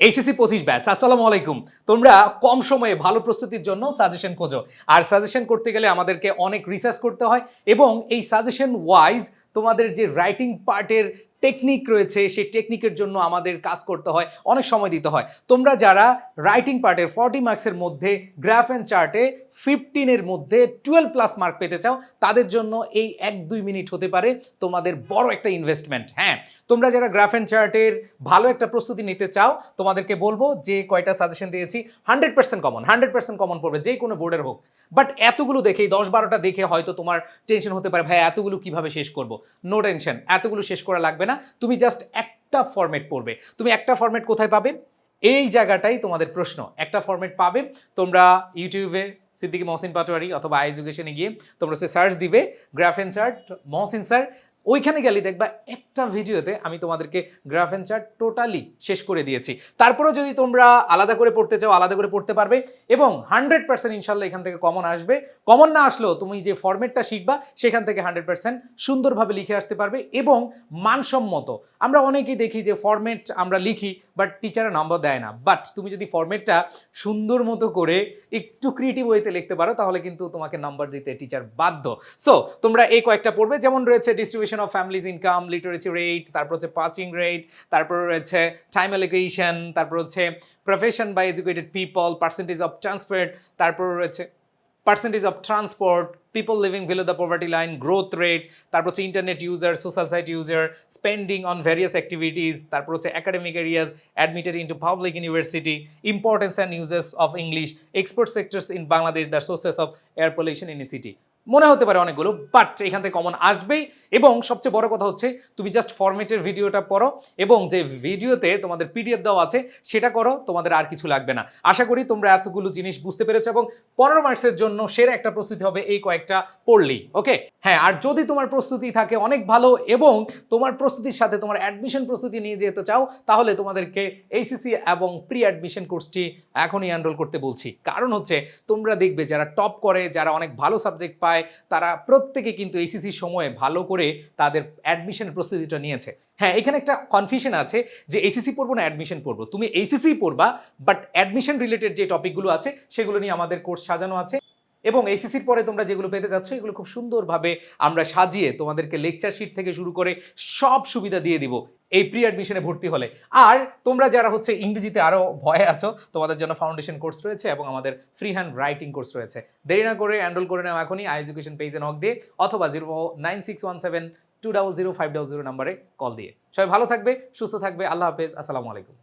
HSC পঁচিশ batch আসসালামু আলাইকুম। তোমরা কম সময়ে ভালো প্রস্তুতির জন্য সাজেশন খোঁজো। আর সাজেশন করতে গেলে আমাদেরকে অনেক রিসার্চ করতে হয় এবং এই সাজেশন ওয়াইজ তোমাদের যে রাইটিং পার্টের টেকনিক রয়েছে, সেই টেকনিকের জন্য আমাদের কাজ করতে হয়, অনেক সময় দিতে হয়। তোমরা যারা রাইটিং পার্টের ফর্টি মার্কসের মধ্যে গ্রাফ অ্যান্ড চার্টে ফিফটিনের মধ্যে টুয়েলভ প্লাস মার্ক পেতে চাও, তাদের জন্য এই এক দুই মিনিট হতে পারে তোমাদের বড় একটা ইনভেস্টমেন্ট হ্যাঁ তোমরা যারা গ্রাফ অ্যান্ড চার্টের ভালো একটা প্রস্তুতি নিতে চাও, তোমাদেরকে বলব যে কয়টা সাজেশন দিয়েছি hundred percent common hundred percent common পড়বে, যে কোনো বোর্ডের হোক। বাট এতগুলো দেখেই দশ বারোটা দেখে হয়তো তোমার টেনশন হতে পারে, ভাই, এতগুলো কীভাবে শেষ করব? নো টেনশন এতগুলো শেষ করা লাগবে তুমি জাস্ট একটা ফর্মেট পড়বে। তুমি একটা ফর্মেট কোথায় পাবে? এই জায়গাটাই তোমাদের প্রশ্ন। একটা ফর্মেট পাবে, তোমরা ইউটিউবে সিদ্দিকি মহসিন পাটোয়ারি অথবা আই এডুকেশনে গিয়ে তোমরা সে সার্চ দিবে graph and chart Mohsin sir ওইখানে গেলে দেখবা একটা ভিডিওতে আমি তোমাদেরকে গ্রাফ অ্যান্ড চার্ট টোটালি শেষ করে দিয়েছি। তারপরেও যদি তোমরা আলাদা করে পড়তে চাও, আলাদা করে পড়তে পারবে এবং হান্ড্রেড পার্সেন্ট ইনশাল্লাহ এখান থেকে কমন আসবে। কমন না আসলেও তুমি যে ফরম্যাটটা শিখবা, সেখান থেকে হান্ড্রেড পার্সেন্ট সুন্দরভাবে লিখে আসতে পারবে এবং মানসম্মত। আমরা অনেকেই দেখি যে ফরম্যাট আমরা লিখি বাট টিচারে নম্বর দেয় না। বাট তুমি যদি ফরম্যাটটা সুন্দর মতো করে একটু ক্রিয়েটিভ ওয়েতে লিখতে পারো, তাহলে কিন্তু তোমাকে নাম্বার দিতে টিচার বাধ্য। সো তোমরা এই কয়েকটা পড়বে। যেমন রয়েছে distribution of families income literacy rate তারপর হচ্ছে পাসিং রেট তারপর রয়েছে টাইম অ্যালোকেশন তারপর হচ্ছে profession by educated people percentage of transfer তারপর রয়েছে percentage of transport people living below the poverty line growth rate তারপর হচ্ছে internet user social site user spending on various activities তারপর হচ্ছে academic areas admitted into public university importance and uses of English export sectors in Bangladesh the sources of air pollution in city মনে হতে পারে অনেকগুলো but এখান থেকে common আসবেই। এবং সবচেয়ে বড় কথা হচ্ছে, তুমি জাস্ট ফরম্যাটের ভিডিওটা পড়ো এবং যে ভিডিওতে তোমাদের পিডিএফ দেওয়া আছে, সেটা করো, তোমাদের আর কিছু লাগবে না। আশা করি তোমরা এতগুলো জিনিস বুঝতে পেরেছ এবং পনেরো মার্কসের জন্য সেরা একটা প্রস্তুতি হবে এই কয়েকটা পড়লেই ওকে হ্যাঁ আর যদি তোমার প্রস্তুতি থাকে অনেক ভালো এবং তোমার প্রস্তুতির সাথে তোমার অ্যাডমিশন প্রস্তুতি নিয়ে যেতে চাও, তাহলে তোমাদেরকে এইসিসি এবং প্রি অ্যাডমিশন কোর্সটি এখনই এনরোল করতে বলছি। কারণ হচ্ছে, তোমরা দেখবে যারা টপ করে, যারা অনেক ভালো সাবজেক্ট পায় তারা প্রত্যেকে কিন্তু এসিসি সময়ে ভালো করে তাদের অ্যাডমিশনের প্রস্তুতিটা নিয়েছে। হ্যাঁ এখানে একটা কনফিউশন আছে যে এসিসি পড়ব না অ্যাডমিশন পড়ব। তুমি এসিসি পড়বা বাট অ্যাডমিশন রিলেটেড যে টপিকগুলো আছে, সেগুলো নিয়ে আমাদের কোর্স সাজানো আছে। এবং এইসিসির পরে তোমরা যেগুলো পেতে যাচ্ছ, এগুলো খুব সুন্দরভাবে আমরা সাজিয়ে তোমাদেরকে লেকচার শিট থেকে শুরু করে সব সুবিধা দিয়ে দিব এই প্রি অ্যাডমিশনে ভর্তি হলে। আর তোমরা যারা হচ্ছে ইংরেজিতে আরও ভয়ে আছো, তোমাদের জন্য ফাউন্ডেশন কোর্স রয়েছে এবং আমাদের ফ্রি হ্যান্ড রাইটিং কোর্স রয়েছে। দেরি না করে এনরোল করে নাও এখনই আই এডুকেশন পেজে নক দিয়ে অথবা zero nine six one seven two double zero five double zero নাম্বারে কল দিয়ে। সবাই ভালো থাকবে, সুস্থ থাকবে, আল্লাহ হাফেজ, আসসালামু আলাইকুম।